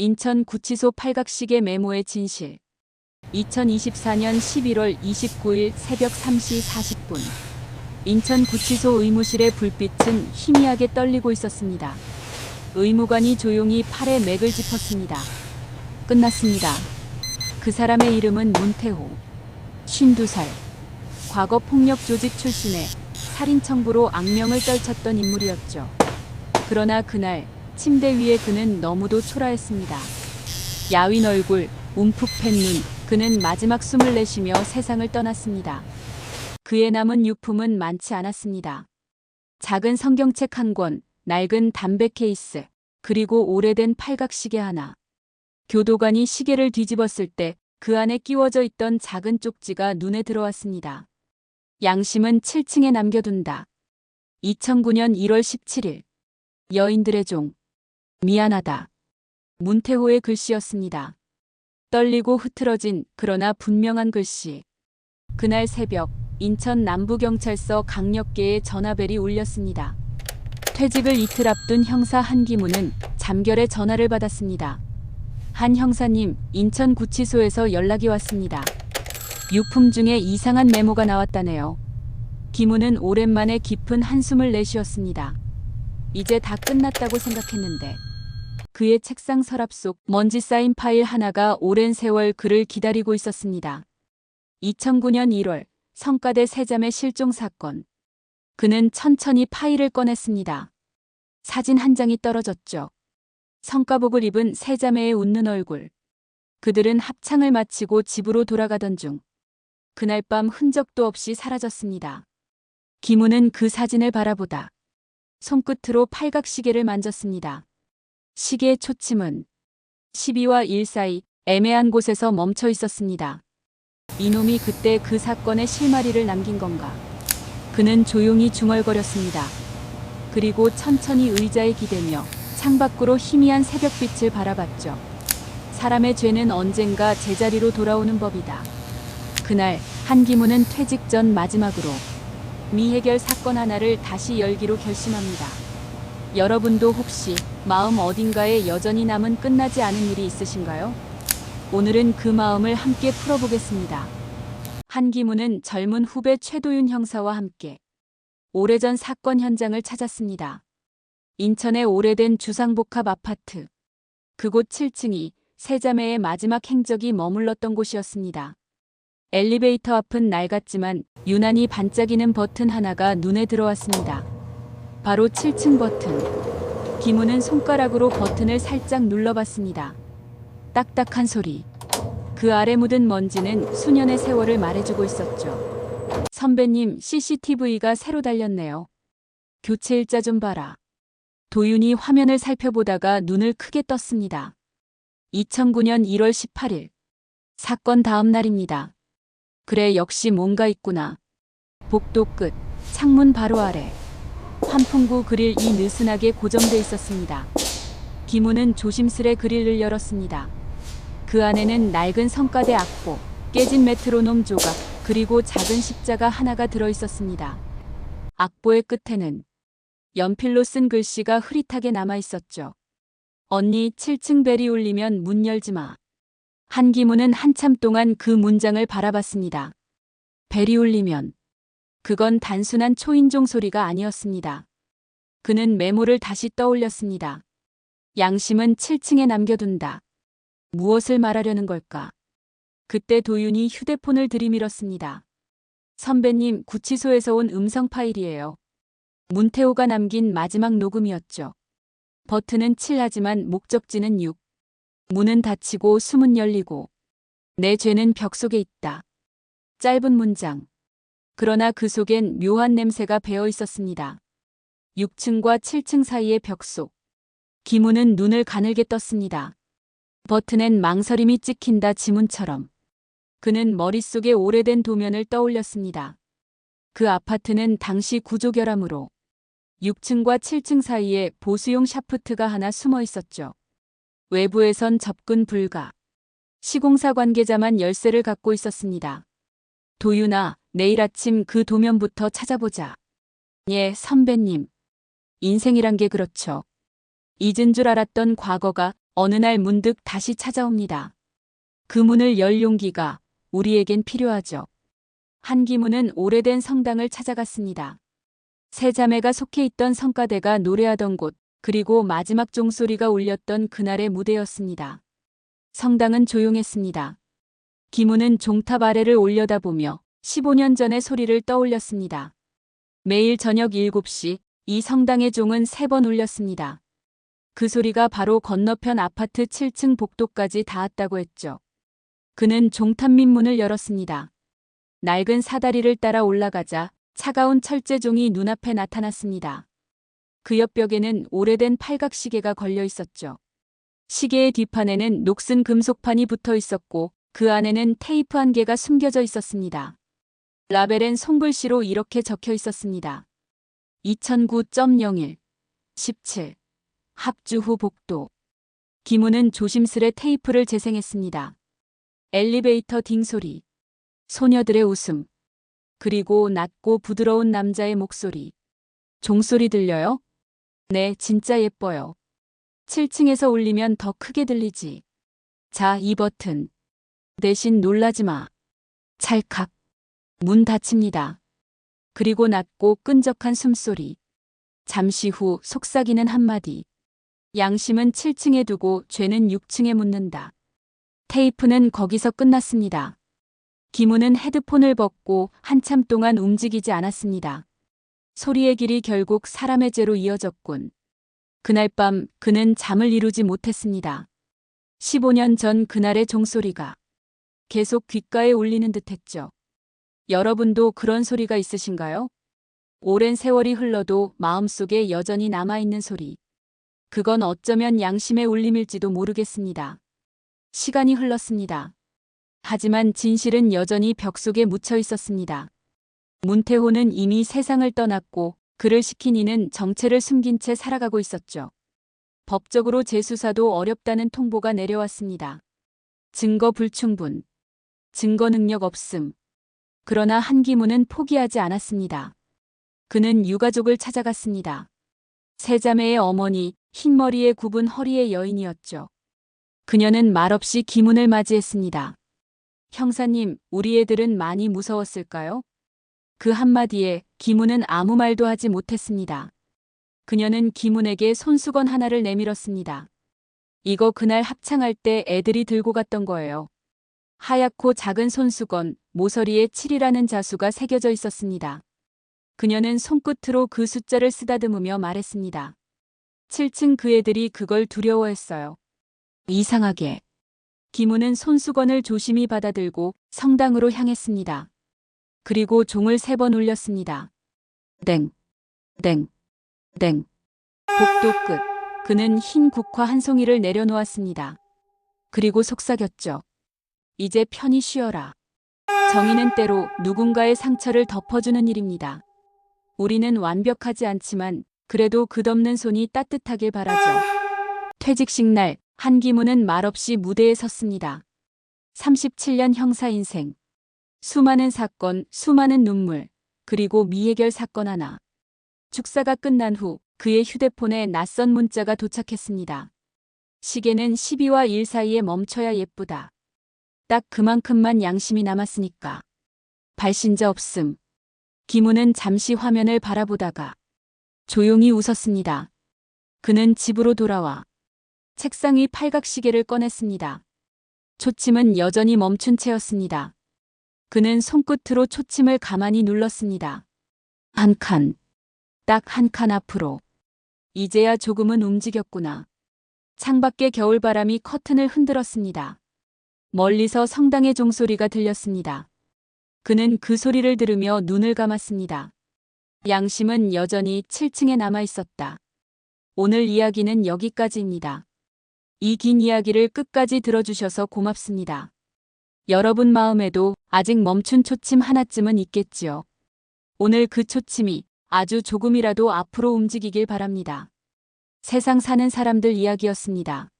인천 구치소 팔각시계 메모의 진실. 2024년 11월 29일 새벽 3시 40분. 인천 구치소 의무실의 불빛은 희미하게 떨리고 있었습니다. 의무관이 조용히 팔에 맥을 짚었습니다. 끝났습니다. 그 사람의 이름은 문태호. 52살. 과거 폭력 조직 출신의 살인 청부로 악명을 떨쳤던 인물이었죠. 그러나 그날 침대 위에 그는 너무도 초라했습니다. 야윈 얼굴, 움푹 팬 눈, 그는 마지막 숨을 내쉬며 세상을 떠났습니다. 그의 남은 유품은 많지 않았습니다. 작은 성경책 한 권, 낡은 담배 케이스, 그리고 오래된 팔각시계 하나. 교도관이 시계를 뒤집었을 때 그 안에 끼워져 있던 작은 쪽지가 눈에 들어왔습니다. 양심은 7층에 남겨둔다. 2009년 1월 17일. 여인들의 종. 미안하다. 문태호의 글씨였습니다. 떨리고 흐트러진 그러나 분명한 글씨. 그날 새벽 인천 남부경찰서 강력계의 전화벨이 울렸습니다. 퇴직을 이틀 앞둔 형사 한기문은 잠결에 전화를 받았습니다. 한 형사님, 인천구치소에서 연락이 왔습니다. 유품 중에 이상한 메모가 나왔다네요. 기문은 오랜만에 깊은 한숨을 내쉬었습니다. 이제 다 끝났다고 생각했는데. 그의 책상 서랍 속 먼지 쌓인 파일 하나가 오랜 세월 그를 기다리고 있었습니다. 2009년 1월 성가대 세자매 실종 사건. 그는 천천히 파일을 꺼냈습니다. 사진 한 장이 떨어졌죠. 성가복을 입은 세자매의 웃는 얼굴. 그들은 합창을 마치고 집으로 돌아가던 중. 그날 밤 흔적도 없이 사라졌습니다. 김우는 그 사진을 바라보다 손끝으로 팔각시계를 만졌습니다. 시계의 초침은 12와 1 사이 애매한 곳에서 멈춰 있었습니다. 이놈이 그때 그 사건의 실마리를 남긴 건가? 그는 조용히 중얼거렸습니다. 그리고 천천히 의자에 기대며 창밖으로 희미한 새벽빛을 바라봤죠. 사람의 죄는 언젠가 제자리로 돌아오는 법이다. 그날 한기문은 퇴직 전 마지막으로 미해결 사건 하나를 다시 열기로 결심합니다. 여러분도 혹시 마음 어딘가에 여전히 남은 끝나지 않은 일이 있으신가요? 오늘은 그 마음을 함께 풀어보겠습니다. 한기문은 젊은 후배 최도윤 형사와 함께 오래전 사건 현장을 찾았습니다. 인천의 오래된 주상복합 아파트. 그곳 7층이 세자매의 마지막 행적이 머물렀던 곳이었습니다. 엘리베이터 앞은 낡았지만 유난히 반짝이는 버튼 하나가 눈에 들어왔습니다. 바로 7층 버튼. 김우는 손가락으로 버튼을 살짝 눌러봤습니다. 딱딱한 소리. 그 아래 묻은 먼지는 수년의 세월을 말해주고 있었죠. 선배님, CCTV가 새로 달렸네요. 교체 일자 좀 봐라. 도윤이 화면을 살펴보다가 눈을 크게 떴습니다. 2009년 1월 18일. 사건 다음 날입니다. 그래, 역시 뭔가 있구나. 복도 끝, 창문 바로 아래. 환풍구 그릴 이 느슨하게 고정돼 있었습니다. 기무는 조심스레 그릴을 열었습니다. 그 안에는 낡은 성가대 악보, 깨진 메트로놈 조각, 그리고 작은 십자가 하나가 들어 있었습니다. 악보의 끝에는 연필로 쓴 글씨가 흐릿하게 남아 있었죠. 언니 7층 벨이 울리면 문 열지 마. 한기무는 한참 동안 그 문장을 바라봤습니다. 벨이 울리면 그건 단순한 초인종 소리가 아니었습니다. 그는 메모를 다시 떠올렸습니다. 양심은 7층에 남겨둔다. 무엇을 말하려는 걸까? 그때 도윤이 휴대폰을 들이밀었습니다. 선배님, 구치소에서 온 음성 파일이에요. 문태호가 남긴 마지막 녹음이었죠. 버튼은 7하지만 목적지는 6. 문은 닫히고 숨은 열리고. 내 죄는 벽 속에 있다. 짧은 문장. 그러나 그 속엔 묘한 냄새가 배어 있었습니다. 6층과 7층 사이의 벽 속. 기문은 눈을 가늘게 떴습니다. 버튼엔 망설임이 찍힌다 지문처럼. 그는 머릿속에 오래된 도면을 떠올렸습니다. 그 아파트는 당시 구조결함으로 6층과 7층 사이에 보수용 샤프트가 하나 숨어 있었죠. 외부에선 접근 불가. 시공사 관계자만 열쇠를 갖고 있었습니다. 도윤아, 내일 아침 그 도면부터 찾아보자. 예, 선배님. 인생이란 게 그렇죠. 잊은 줄 알았던 과거가 어느 날 문득 다시 찾아옵니다. 그 문을 열 용기가 우리에겐 필요하죠. 한기문은 오래된 성당을 찾아갔습니다. 세 자매가 속해 있던 성가대가 노래하던 곳, 그리고 마지막 종소리가 울렸던 그날의 무대였습니다. 성당은 조용했습니다. 기문은 종탑 아래를 올려다보며 15년 전의 소리를 떠올렸습니다. 매일 저녁 7시 이 성당의 종은 세번 울렸습니다. 그 소리가 바로 건너편 아파트 7층 복도까지 닿았다고 했죠. 그는 종탑 밑문을 열었습니다. 낡은 사다리를 따라 올라가자 차가운 철제종이 눈앞에 나타났습니다. 그 옆벽에는 오래된 팔각시계가 걸려 있었죠. 시계의 뒷판에는 녹슨 금속판이 붙어 있었고 그 안에는 테이프 한 개가 숨겨져 있었습니다. 라벨엔 손글씨로 이렇게 적혀 있었습니다. 2009.01 17 합주 후 복도 김우는 조심스레 테이프를 재생했습니다. 엘리베이터 딩소리 소녀들의 웃음 그리고 낮고 부드러운 남자의 목소리 종소리 들려요? 네, 진짜 예뻐요. 7층에서 울리면 더 크게 들리지. 자, 이 버튼. 대신 놀라지 마. 찰칵. 문 닫힙니다. 그리고 낮고 끈적한 숨소리. 잠시 후 속삭이는 한마디. 양심은 7층에 두고 죄는 6층에 묻는다. 테이프는 거기서 끝났습니다. 기무는 헤드폰을 벗고 한참 동안 움직이지 않았습니다. 소리의 길이 결국 사람의 죄로 이어졌군. 그날 밤 그는 잠을 이루지 못했습니다. 15년 전 그날의 종소리가 계속 귓가에 울리는 듯했죠. 여러분도 그런 소리가 있으신가요? 오랜 세월이 흘러도 마음속에 여전히 남아있는 소리. 그건 어쩌면 양심의 울림일지도 모르겠습니다. 시간이 흘렀습니다. 하지만 진실은 여전히 벽 속에 묻혀 있었습니다. 문태호는 이미 세상을 떠났고 그를 시킨 이는 정체를 숨긴 채 살아가고 있었죠. 법적으로 재수사도 어렵다는 통보가 내려왔습니다. 증거 불충분. 증거 능력 없음. 그러나 한기문은 포기하지 않았습니다. 그는 유가족을 찾아갔습니다. 세 자매의 어머니, 흰머리에 굽은 허리의 여인이었죠. 그녀는 말없이 기문을 맞이했습니다. 형사님, 우리 애들은 많이 무서웠을까요? 그 한마디에 기문은 아무 말도 하지 못했습니다. 그녀는 기문에게 손수건 하나를 내밀었습니다. 이거 그날 합창할 때 애들이 들고 갔던 거예요. 하얗고 작은 손수건, 모서리에 7이라는 자수가 새겨져 있었습니다. 그녀는 손끝으로 그 숫자를 쓰다듬으며 말했습니다. 7층 그 애들이 그걸 두려워했어요. 이상하게. 기무는 손수건을 조심히 받아들고 성당으로 향했습니다. 그리고 종을 세 번 울렸습니다. 땡, 땡, 땡. 복도 끝. 그는 흰 국화 한 송이를 내려놓았습니다. 그리고 속삭였죠. 이제 편히 쉬어라. 정의는 때로 누군가의 상처를 덮어주는 일입니다. 우리는 완벽하지 않지만 그래도 끝없는 손이 따뜻하길 바라죠. 퇴직식 날 한기무는 말없이 무대에 섰습니다. 37년 형사 인생. 수많은 사건, 수많은 눈물, 그리고 미해결 사건 하나. 축사가 끝난 후 그의 휴대폰에 낯선 문자가 도착했습니다. 시계는 12와 1 사이에 멈춰야 예쁘다. 딱 그만큼만 양심이 남았으니까. 발신자 없음. 기무는 잠시 화면을 바라보다가 조용히 웃었습니다. 그는 집으로 돌아와 책상 위 팔각시계를 꺼냈습니다. 초침은 여전히 멈춘 채였습니다. 그는 손끝으로 초침을 가만히 눌렀습니다. 한 칸. 딱 한 칸 앞으로. 이제야 조금은 움직였구나. 창밖의 겨울바람이 커튼을 흔들었습니다. 멀리서 성당의 종소리가 들렸습니다. 그는 그 소리를 들으며 눈을 감았습니다. 양심은 여전히 7층에 남아 있었다. 오늘 이야기는 여기까지입니다. 이 긴 이야기를 끝까지 들어주셔서 고맙습니다. 여러분 마음에도 아직 멈춘 초침 하나쯤은 있겠지요. 오늘 그 초침이 아주 조금이라도 앞으로 움직이길 바랍니다. 세상 사는 사람들 이야기였습니다.